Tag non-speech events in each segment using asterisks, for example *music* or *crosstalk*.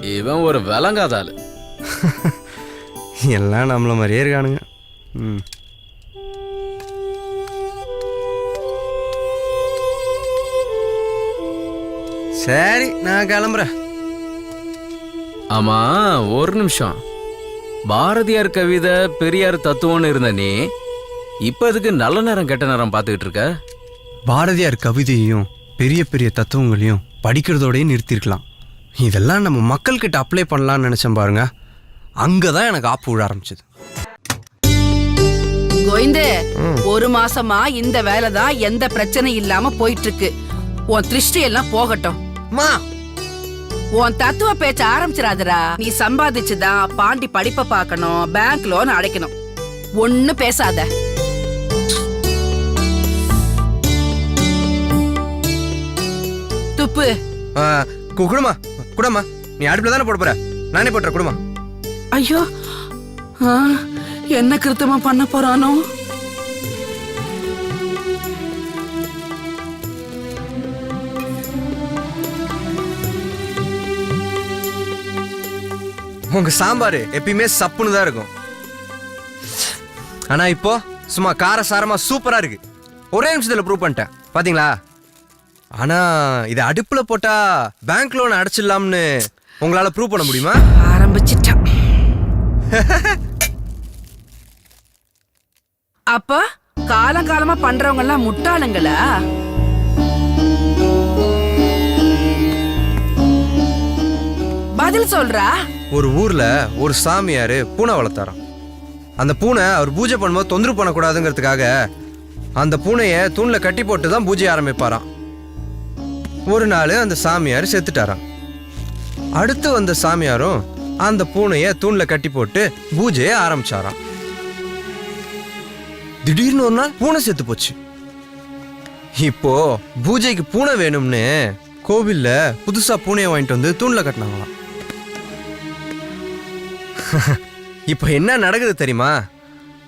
இவன் ஒரு விளங்காத ஆளு *laughs* எல்லாம் நம்மள மாதிரியே இருக்கானுங்க. ம். சரி நான் கிளம்புறேன். ஆமா ஒரு நிமிஷம். பாரதியார் கவிதை பெரியார் தத்துவம்னு இருந்த நீ இப்ப அதுக்கு நல்ல நேரம் கெட்ட நேரம் பார்த்துக்கிட்டு இருக்க? பாரதியார் கவிதையையும் பெரிய பெரிய தத்துவங்களையும் படிக்கிறதோடயே நிறுத்திருக்கலாம் இதெல்லாம் நம்ம மக்கள்கிட்ட அப்ளை பண்ணலாம்னு நினச்சேன் பாருங்க. அங்கே தான் எனக்கு ஆப்பு விழ ஆரம்பிச்சது. கோவிந்து ஒரு மாசமா இந்த வேலை தான் எந்த பிரச்சனை இல்லாம போயிட்டு இருக்கு உன் திருஷ்டி எல்லாம் போகட்டும். மா. உன் தத்துவ பேச்ச ஆரம்பிச்சிடாதடா. நீ சம்பாதிச்சுதான் பாண்டி படிப்பை பார்க்கணும் பேங்க் லோன் அடைக்கணும். ஒண்ணு பேசாத. துப்பு. குடுமா. குடமா நீ அடுப்பில் தானே போட போற? நானே போட்டுற குடுமா. ஐயோ என்ன கிருத்தமா பண்ண போறானோ? உங்க சாம்பார் எப்பயுமே சப்புன்னு தான் இருக்கும். ஆனா இப்போ சும்மா காரசாரமா சூப்பரா இருக்கு. ஒரே நிமிஷத்துல ப்ரூவ் பண்ணிட்டேன். பாத்தீங்களா? ஆனா இதை அடுப்புல போட்டா பேங்க் லோன் அடைச்சிடலாம்னு உங்களால ப்ரூவ் பண்ண முடியுமா? ஆரம்பிச்சிட்டான். அப்ப காலங்காலமா பண்றவங்க எல்லாம் முட்டாளுங்களா? பதில் சொல்றா. ஒரு ஊர்ல ஒரு சாமியார் பூனை வளர்த்தாராம். அந்த பூனை அவர் பூஜை பண்ணும்போது தொந்தரவு பண்ணக்கூடாதுங்கிறதுக்காக அந்த பூனையை தூண்ல கட்டி போட்டு தான் பூஜை ஆரம்பிப்பாராம். ஒரு நாள் அந்த சாமியார் செத்துட்டாராம். அடுத்து வந்த சாமியாரும் அந்த பூனையை தூணில் கட்டி போட்டு பூஜையை ஆரம்பிச்சாராம். திடீர்னு ஒரு நாள் பூனை செத்து போச்சு. இப்போ பூஜைக்கு பூனை வேணும்னு கோவில்ல புதுசா பூனையை வாங்கிட்டு வந்து தூண்ல கட்டினாங்களாம். *laughs* இப்போ என்ன நடக்குது தெரியுமா?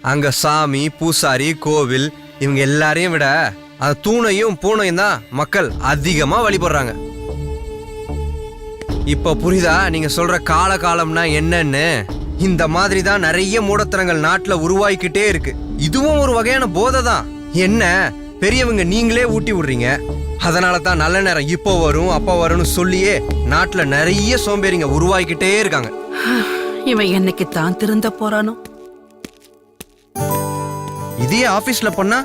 அங்க சாமி பூசாரி கோவில் இவங்க எல்லாரையும் விட அந்த தூணையும் பூனையும் தான் மக்கள் அதிகமா வழிபடுறாங்க. இப்போ புரியுதா? நீங்க சொல்ற கால காலம்னா என்னன்னு? இந்த மாதிரி தான் நிறைய மூடத்தனங்கள் நாட்டுல உருவாகிக்கிட்டே இருக்கு. இதுவும் ஒரு வகையான போதை தான். என்ன? பெரியவங்க நீங்களே ஊட்டி விடுறீங்க. அதனால தான் நல்ல நேரம் இப்போ வரும் அப்போ வரும்னு சொல்லியே நாட்டுல நிறைய சோம்பேறிங்க உருவாகிக்கிட்டே இருக்காங்க. இவன் என்னைக்கு தான் திருந்த போறானோ? இதே ஆபீஸ்ல பண்ணா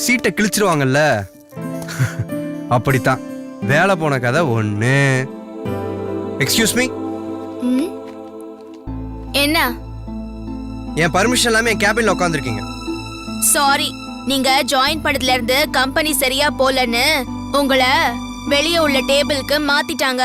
சீட்டை கிழிச்சிருவாங்கல்ல? அப்படித்தான். வேலை போன கதை ஒண்ணு. எக்ஸ்கியூஸ் மீ ம்? என்ன? என் பர்மிஷன் இல்லாம என் கேபின்ல உட்காந்துருக்கீங்க சாரி நீங்க ஜாயின் பண்ணதுல இருந்து கம்பெனி சரியா போலன்னு உங்களை வெளியே உள்ள டேபிளுக்கு மாத்திட்டாங்க.